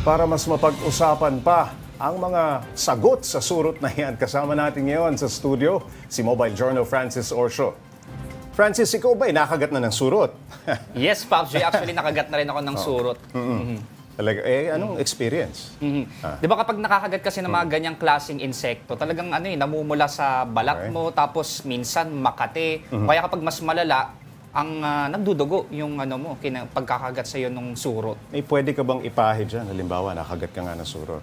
Para mas mapag-usapan pa ang mga sagot sa surot na yan, kasama natin ngayon sa studio si Mobile Journal Francis Orsho. Francis, ikaw ba'y nakagat na ng surot? Yes, Pops J. Actually, nakagat na rin ako ng surot. Talaga, eh, anong experience? Mhm. Di ba kapag nakakagat kasi ng mga ganyang klaseng insekto, talagang ano eh, namumula sa balat Okay. mo, tapos minsan makate. Kaya kapag mas malala, ang ah, nagdudugo yung ano mo, kina, pagkakagat sa iyo ng surot. May pwede ka bang ipahe dyan? Halimbawa, nakagat ka nga ng surot.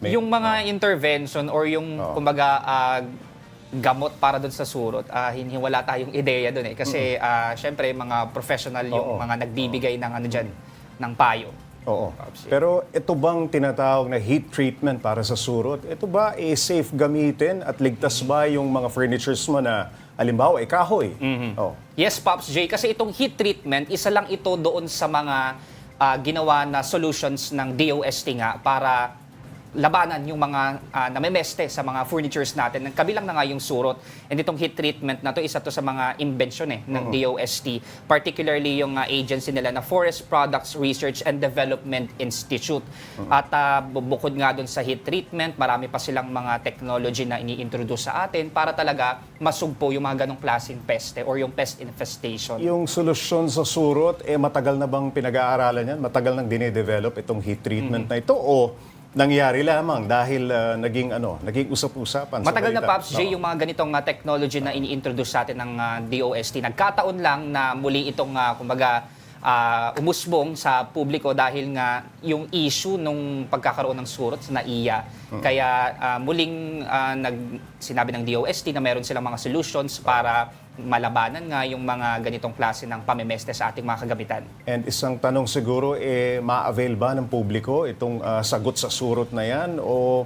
May- yung mga intervention or yung Oo. kumbaga ah, gamot para doon sa surot, ah, hindi wala tayong ideya doon eh. Kasi ah, syempre mga professional yung Oo. mga nagbibigay ng ano diyan, ng payo. Oo. Pero ito bang tinatawag na heat treatment para sa surot? Ito ba eh, safe gamitin at ligtas ba yung mga furnitures mo na halimbawa, eh, kahoy? Oh. Yes, Pops J. Kasi itong heat treatment, isa lang ito doon sa mga ah, ginawa na solutions ng DOST nga para labanan yung mga uh, namemeste sa mga furnitures natin. Kabilang na nga yung surot. And itong heat treatment na to, isa to sa mga invention eh, ng DOST. Particularly yung ah, agency nila na Forest Products Research and Development Institute. At ah, bu- bukod nga doon sa heat treatment, marami pa silang mga technology na ini-introduce sa atin para talaga masugpo yung mga ganong klaseng peste or yung pest infestation. Yung solusyon sa surot, eh matagal na bang pinag-aaralan yan? Matagal nang dinedevelop itong heat treatment na ito? O nangyari lamang dahil ah, naging ano, naging usap-usapan Matagal na? Pops J, yung mga ganitong uh, technology na ini-introduce sa atin ng uh, DOST. Nagkataon lang na muli itong uh, kumbaga uh, umusbong sa publiko dahil nga yung issue nung pagkakaroon ng surot sa NAIA. Kaya uh, muling uh, nag, sinabi ng DOST na meron silang mga solutions para malabanan nga yung mga ganitong klase ng pamemeste sa ating mga kagamitan. And isang tanong siguro, eh, ma-avail ba ng publiko itong ah, sagot sa surot na yan o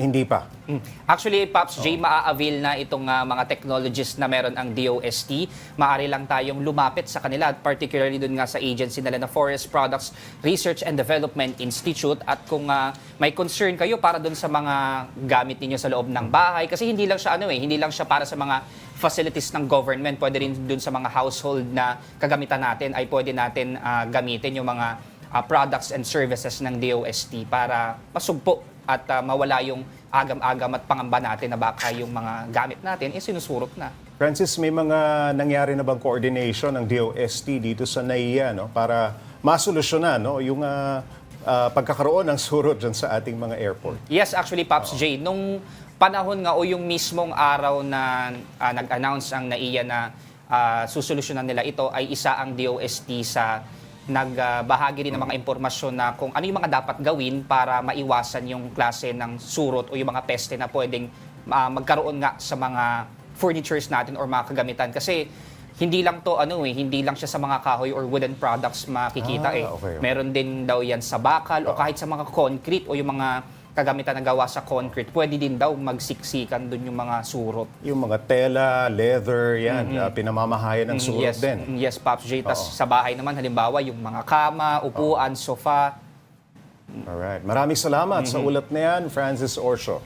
hindi pa? Mm. Actually, Pops J, maa-avail na itong ah, mga technologies na meron ang DOST. Maaari lang tayong lumapit sa kanila, at particularly dun nga sa agency nila na Forest Products Research and Development Institute. At kung ah, may concern kayo para dun sa mga gamit ninyo sa loob ng bahay, kasi hindi lang siya ano eh, hindi lang siya para sa mga facilities ng government, pwede rin dun sa mga household na kagamitan natin ay pwede natin ah, gamitin yung mga ah, products and services ng DOST para masugpo at ah, mawala yung agam-agam at pangamba natin na baka yung mga gamit natin is sinusurot na. Francis, may mga nangyari na bang coordination ng DOST dito sa NAIA no, para masolusyonan no, yung ah, ah, pagkakaroon ng surot dyan sa ating mga airport? Yes, actually, Pops J, nung panahon nga o yung mismong araw na ah, nag-announce ang NAIA na ah, susolusyonan nila ito ay isa ang DOST sa nagbahagi rin ng mga impormasyon na kung ano yung mga dapat gawin para maiwasan yung klase ng surot o yung mga peste na pwedeng ah, magkaroon nga sa mga furnitures natin or mga kagamitan. Kasi hindi lang to ano eh, hindi lang siya sa mga kahoy or wooden products makikita Ah, eh. okay. Meron din daw yan sa bakal o kahit sa mga concrete o yung mga kagamitan na gawa sa concrete, pwede din daw magsiksikan dun yung mga surot. Yung mga tela, leather, yan, ah, pinamamahayan ng surot yes, din. mm, yes, Pops J. Tas sa bahay naman, halimbawa, yung mga kama, upuan, sofa, Alright. Maraming salamat sa ulat na yan, Francis Orsho.